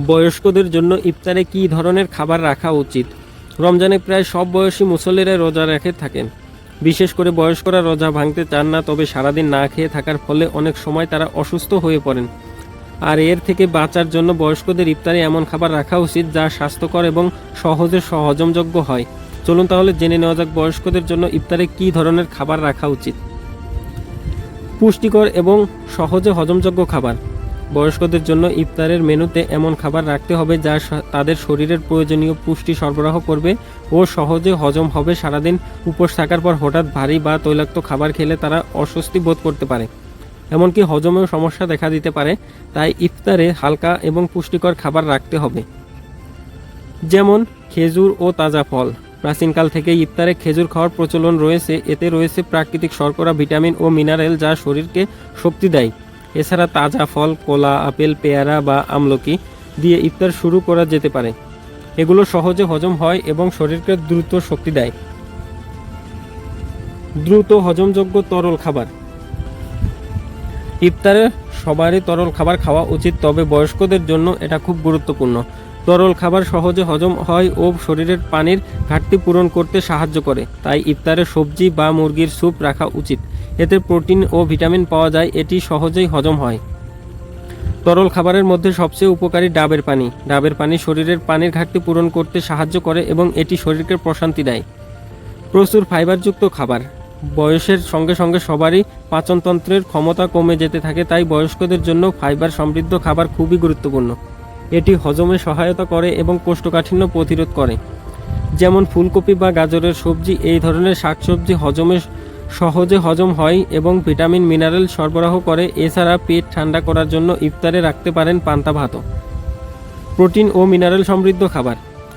বয়স্কদের জন্য ইফতারে কী ধরনের খাবার রাখা উচিত? রমজানে প্রায় সব বয়সী মুসল্লিরা রোজা রেখে থাকেন। বিশেষ করে বয়স্করা রোজা ভাঙতে চান না, তবে সারাদিন না খেয়ে থাকার ফলে অনেক সময় তারা অসুস্থ হয়ে পড়েন। আর এর থেকে বাঁচার জন্য বয়স্কদের ইফতারে এমন খাবার রাখা উচিত যা স্বাস্থ্যকর এবং সহজে সহজমযোগ্য হয়। চলুন তাহলে জেনে নেওয়া যাক বয়স্কদের জন্য ইফতারে কী ধরনের খাবার রাখা উচিত। পুষ্টিকর এবং সহজে হজমযোগ্য খাবার। বয়স্কদের জন্য ইফতারের মেনুতে এমন খাবার রাখতে হবে যা তাদের শরীরের প্রয়োজনীয় পুষ্টি সরবরাহ করবে ও সহজে হজম হবে। সারাদিন উপোস থাকার পর হঠাৎ ভারী বা তৈলাক্ত খাবার খেলে তারা অস্বস্তি বোধ করতে পারে। এমনকি হজমেও সমস্যা দেখা দিতে পারে, তাই ইফতারে হালকা এবং পুষ্টিকর খাবার রাখতে হবে। যেমন খেজুর ও তাজা ফল। প্রাচীনকাল থেকে ইফতারে খেজুর খাওয়ার প্রচলন রয়েছে। এতে রয়েছে প্রাকৃতিক শর্করা, ভিটামিন ও মিনারেল যা শরীরকে শক্তি দেয়। এছাড়া তাজা ফল, কলা, আপেল, পেয়ারা বা আমলকি দিয়ে ইফতার শুরু করা যেতে পারে। এগুলো সহজে হজম হয় এবং শরীরকে দ্রুত শক্তি দেয়। দ্রুত হজমযোগ্য তরল খাবার। ইফতারে সবারই তরল খাবার খাওয়া উচিত, তবে বয়স্কদের জন্য এটা খুব গুরুত্বপূর্ণ। তরল খাবার সহজে হজম হয় ও শরীরের পানির ঘাটতি পূরণ করতে সাহায্য করে, তাই ইফতারে সবজি বা মুরগির স্যুপ রাখা উচিত। এতে প্রোটিন ও ভিটামিন পাওয়া যায়, এটি সহজেই হজম হয়। তরল খাবারের মধ্যে সবচেয়ে উপকারী ডাবের পানি। ডাবের পানি শরীরের পানির ঘাটতি পূরণ করতে সাহায্য করে এবং এটি শরীরকে প্রশান্তি দেয়। প্রচুর ফাইবারযুক্ত খাবার। বয়সের সঙ্গে সঙ্গে সবারই পাচনতন্ত্রের ক্ষমতা কমে যেতে থাকে, তাই বয়স্কদের জন্য ফাইবার সমৃদ্ধ খাবার খুবই গুরুত্বপূর্ণ। এটি হজমে সহায়তা করে এবং কোষ্ঠকাঠিন্য প্রতিরোধ করে। যেমন ফুলকপি বা গাজরের সবজি, এই ধরনের শাকসবজি হজমে সহজে হজম হয় এবং ভিটামিন, মিনারেল সরবরাহ করে, এছাড়া পেট ঠান্ডা করার জন্য ইফতারে রাখতে পারেন পান্তা ভাতও। প্রোটিন ও মিনারেল সমৃদ্ধ খাবার।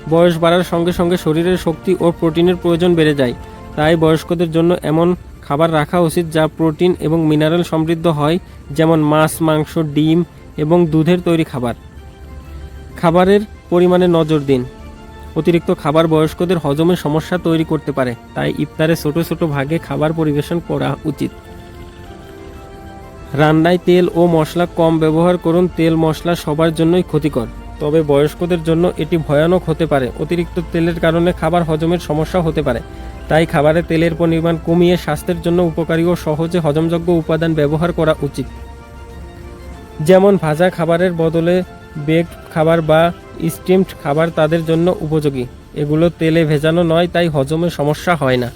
বয়স বাড়ার সঙ্গে সঙ্গে শরীরের শক্তি ও প্রোটিনের প্রয়োজন বেড়ে যায়। তাই বয়স্কদের জন্য এমন খাবার রাখা উচিত যা প্রোটিন এবং মিনারেল সমৃদ্ধ হয়, যেমন মাছ, মাংস, ডিম এবং দুধের তৈরি খাবার। খাবারের পরিমাণে নজর দিন। অতিরিক্ত খাবার বয়স্কদের হজমের সমস্যা তৈরি করতে পারে, তাই ইফতারে ছোট ছোট ভাগে খাবার পরিবেশন করা উচিত। রান্নায় তেল ও মশলা কম ব্যবহার করুন, তেল মশলা সবার জন্যই ক্ষতিকর। তবে বয়স্কদের জন্য এটি ভয়ানক হতে পারে, অতিরিক্ত তেলের কারণে খাবার হজমের সমস্যা হতে পারে। তাই খাবারে তেলের পরিমাণ কমিয়ে স্বাস্থ্যের জন্য উপকারী ও সহজে হজমযোগ্য উপাদান ব্যবহার করা উচিত। যেমন ভাজা খাবারের বদলে বেকড খাবার বা স্টিমড খাবার তাদের জন্য উপযোগী। এগুলো তেলে ভেজানো নয় তাই হজমে সমস্যা হয় না।